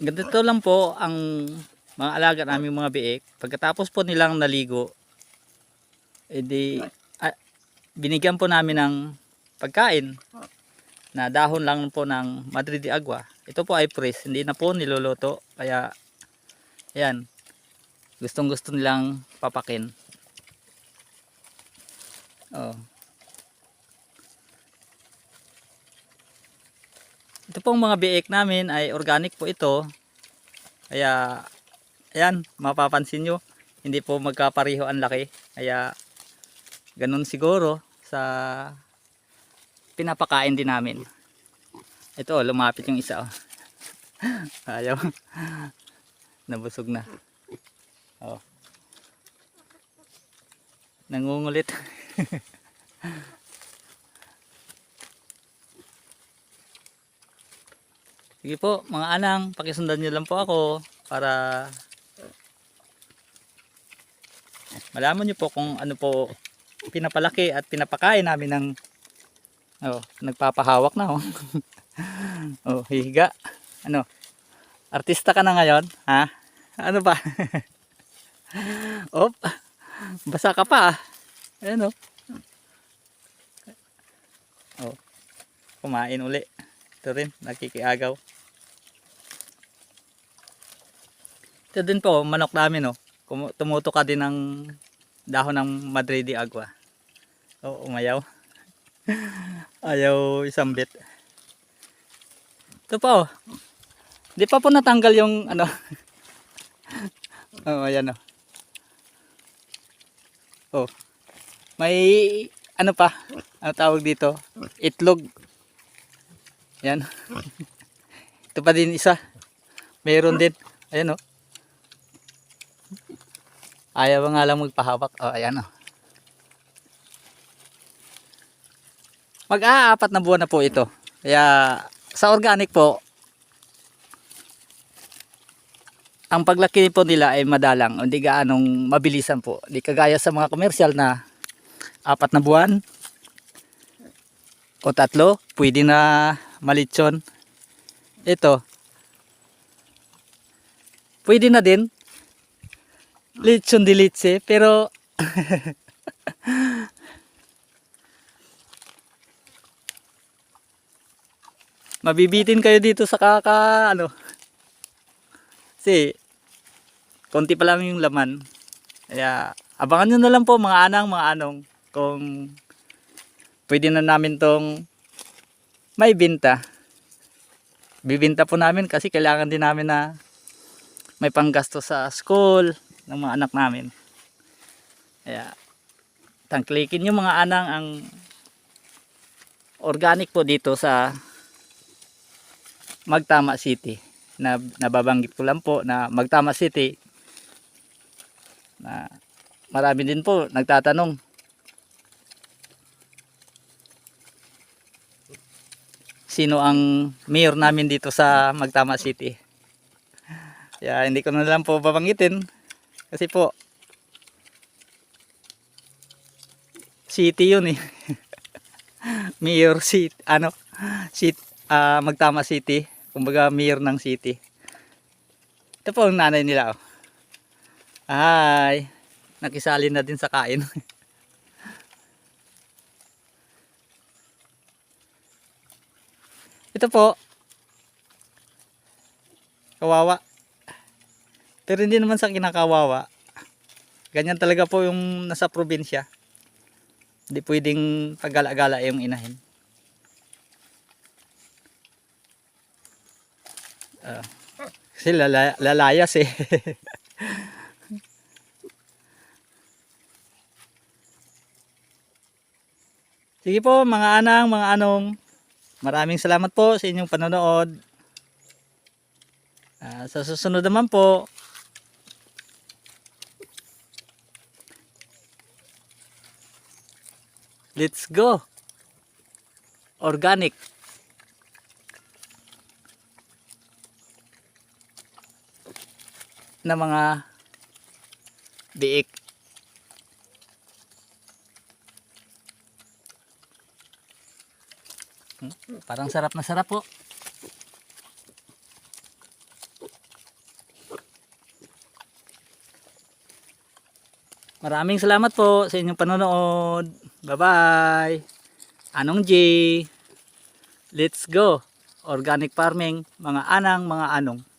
ganito lang po ang mga alaga naming mga biik. Pagkatapos po nilang naligo, edi ah, binigyan po namin ng pagkain na dahon lang po ng Madrid de Agua. Ito po ay fresh, hindi na po niluluto. Kaya, ayan, gustong gusto nilang papakin. Oh. Ito pong mga biik namin ay organic po ito. Kaya, ayan, mapapansin nyo, hindi po magkapareho ang laki. Kaya, ganun siguro sa pinapakain din namin. Ito, lumapit yung isa. Oh. Ayaw. Nabusog na. Oh. Nangungulit. Sige po, mga anang, pakisundan niyo lang po ako para malaman niyo po kung ano po pinapalaki at pinapakain namin ng oh, nagpapahawak na oh. oh, higa. Ano? Artista ka na ngayon, ha? Ano ba? Op. Basa ka pa. Ayan oh. Oh. Kumain uli. Ito rin, nakikiagaw. Ito din po, manok namin, oh. Kumu- Tumuto ka din ng dahon ng Madrid de Agua. Oh, umayaw. Ayaw isang bit. Ito po, oh. Di pa po natanggal yung ano. oh, ayan, oh. Oh. May ano pa? Ano tawag dito? Itlog. Yan. Ito pa din isa. Meron din. Ayan oh. Ayaw nga lang magpahawak. Oh, ayan oh. Mag-aapat na buwan na po ito. Kaya sa organic po, ang paglaki po nila ay madalang. Hindi gaanong mabilisan po. Di kagaya sa mga komersyal na apat na buwan o tatlo, pwede na malitsyon. Ito, pwede na din. Litsyon di litse, pero mabibitin kayo dito sa kaka, ano, kasi, konti pa lang yung laman. Kaya, abangan nyo na lang po mga anang, mga anong, kung pwede na namin tong may binta. Bibinta po namin kasi kailangan din namin na may panggasto sa school ng mga anak namin. Kaya, tangklikin yung mga anang ang organic po dito sa Magtama City na nababanggit ko lang po na Magtama City na marami din po nagtatanong sino ang mayor namin dito sa Magtama City. Kaya hindi ko na lang po babanggitin kasi po city yun eh. mayor city ano city, ah, Magtama City. Kumbaga mayor ng city. Ito po ang nanay nila. Oh. Hi. Nakisali na din sa kain. Ito po. Kawawa. Pero hindi naman sa kinakawawa. Ganyan talaga po yung nasa probinsya. Hindi pwedeng pagala-gala yung inahin. Ah. kasi lala- lalayas eh. Sige po mga anang, mga anong. Maraming salamat po sa inyong panonood. Ah, sa susunod naman po, let's go. Organic. na mga biik. Hmm, Parang sarap na sarap po. Maraming salamat po sa inyong panonood. Bye-bye. Anong J. Let's go. Organic farming, mga anang, mga anong.